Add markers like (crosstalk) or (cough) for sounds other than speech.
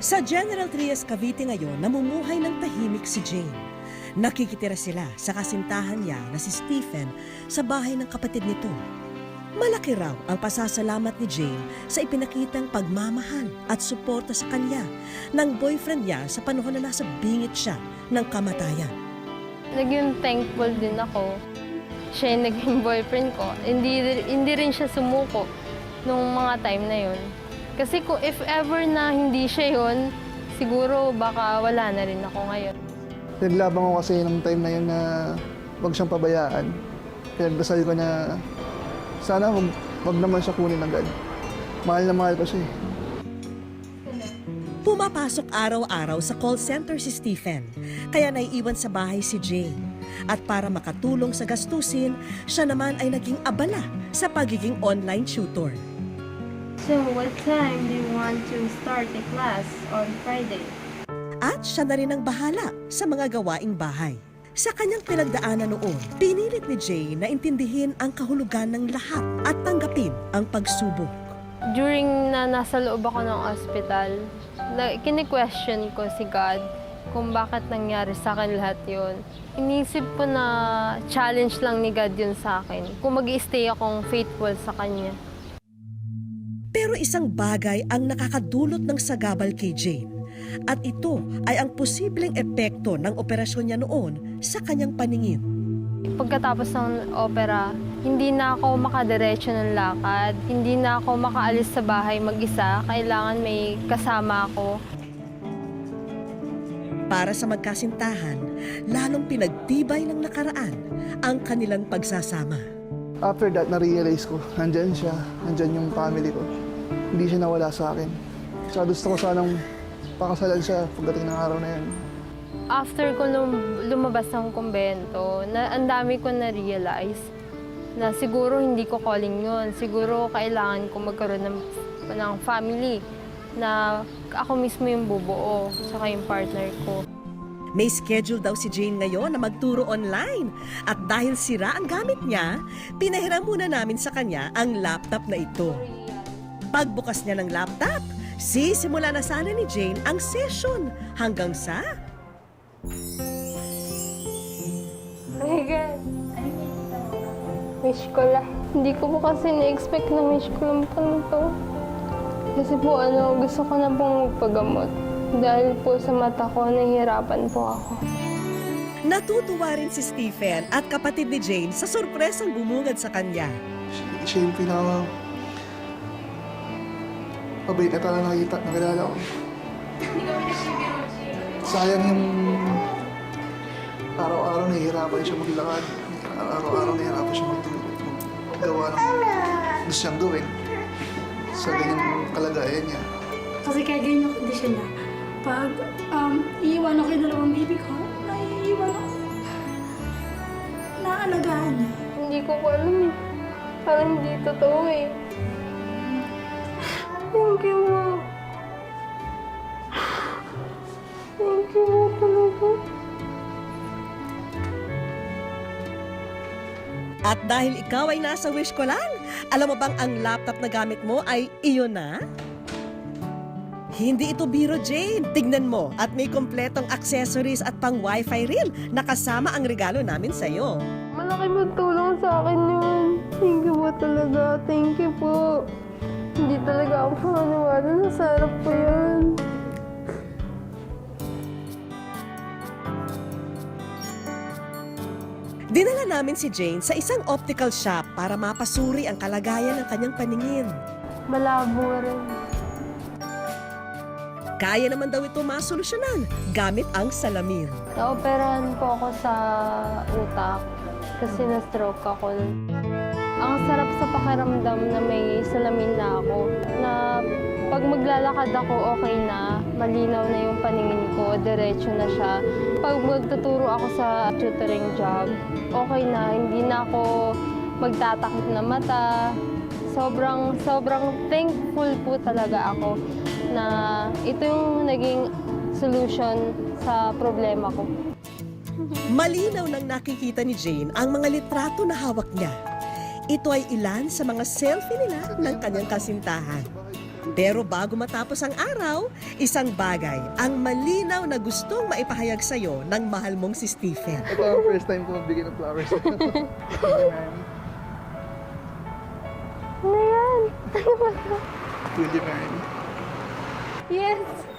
Sa General Trias Cavite ngayon, namumuhay ng tahimik si Jane. Nakikitira sila sa kasintahan niya na si Stephen sa bahay ng kapatid nito. Malaki raw ang pasasalamat ni Jane sa ipinakitang pagmamahal at suporta sa kanya ng boyfriend niya sa panahon na nasa bingit siya ng kamatayan. Naging thankful din ako. Siya yung naging (laughs) boyfriend ko. Hindi, hindi rin siya sumuko nung mga time na yun. Kasi kung if ever na hindi siya yun, siguro baka wala na rin ako ngayon. Naglabang ko kasi nung time na yun na wag siyang pabayaan. Pinagdasal ko na sana wag, wag naman siya kunin agad. Mahal na mahal ko siya eh. Pumapasok araw-araw sa call center si Stephen, kaya naiiwan sa bahay si Jane. At para makatulong sa gastusin, siya naman ay naging abala sa pagiging online tutor. So, what time do you want to start the class on Friday? At siya na rin ang bahala sa mga gawaing bahay. Sa kanyang pinagdaanan noon, pinilit ni Jane na intindihin ang kahulugan ng lahat at tanggapin ang pagsubok. During na nasa loob ako ng ospital, na, kini-question ko si God kung bakit nangyari sa akin lahat yon. Inisip ko na challenge lang ni God yun sa akin. Kung mag stay akong faithful sa Kanya. Pero isang bagay ang nakakadulot ng sagabal kay Jane. At ito ay ang posibleng epekto ng operasyon niya noon sa kanyang paningin. Pagkatapos ng opera, hindi na ako makadiretso ng lakad. Hindi na ako makaalis sa bahay mag-isa. Kailangan may kasama ako. Para sa magkasintahan, lalong pinagtibay ng nakaraan ang kanilang pagsasama. After that, na-realize ko, nandyan siya, nandyan yung family ko. Hindi siya nawala sa akin. Sa gusto ko sanang pakasalan siya pagdating ng araw na yun. After ko lum- lumabas ng kumbento, na, ang dami ko na-realize na siguro hindi ko calling yun. Siguro kailangan ko magkaroon ng, ng family na ako mismo yung bubuo, saka yung partner ko. May schedule daw si Jane ngayon na magturo online. At dahil sira ang gamit niya, pinahiram muna namin sa kanya ang laptop na ito. Pagbukas niya ng laptop, sisimula na sana ni Jane ang session hanggang sa... Oh my God. Wish ko lang. Hindi ko po kasi na-expect na wish ko lang po nito. Kasi po ano, gusto ko na pong magpagamot. Dahil po sa mata ko, nahihirapan po ako. Natutuwa rin si Stephen at kapatid ni Jane sa sorpresang bumungad sa kanya. Siya, siya yung pinaka... Mabait na talaga nakita, nakilala ko. Sayang yung... Araw-araw nahihirapan siya maglakad. Araw-araw nahihirapan siya magtulog. Gawa ng gusto siyang gawin. Sa ganyang kalagayan niya. Kasi kaya ganyan yung kondisyon niya. Pag um, iiwan ako yung dalawang baby ko, naiiwan ako. Naalagaan niya. Hindi ko po alam eh. Parang hindi totoo eh. Thank you, ma. Thank you, ma, talaga. At dahil ikaw ay nasa wish ko lang, alam mo bang ang laptop na gamit mo ay iyon na? Hindi ito biro, Jane. Tignan mo at may kompletong accessories at pang wifi reel na kasama ang regalo namin sa'yo. Malaki magtulong sa akin yun. Thank you po talaga. Thank you po. Hindi talaga ako panganiwala na sarap po yan. Dinala namin si Jane sa isang optical shop para mapasuri ang kalagayan ng kanyang paningin. Malabo rin. Kaya naman daw ito masolusyonan gamit ang salamin. Naoperahan po ako sa utak kasi na-stroke ako. Ang sarap sa pakiramdam na may salamin na ako. Na pag maglalakad ako, okay na. Malinaw na yung paningin ko, diretso na siya. Pag magtuturo ako sa tutoring job, okay na. Hindi na ako magtatakip na mata. Sobrang, sobrang thankful po talaga ako na ito yung naging solution sa problema ko. Malinaw nang nakikita ni Jane ang mga litrato na hawak niya. Ito ay ilan sa mga selfie nila ng kanyang kasintahan. Pero bago matapos ang araw, isang bagay ang malinaw na gustong maipahayag sa'yo ng mahal mong si Stephen. Ito ang first time ko magbigay ng flowers. Ano yan? Thank you, ma'am. Yes!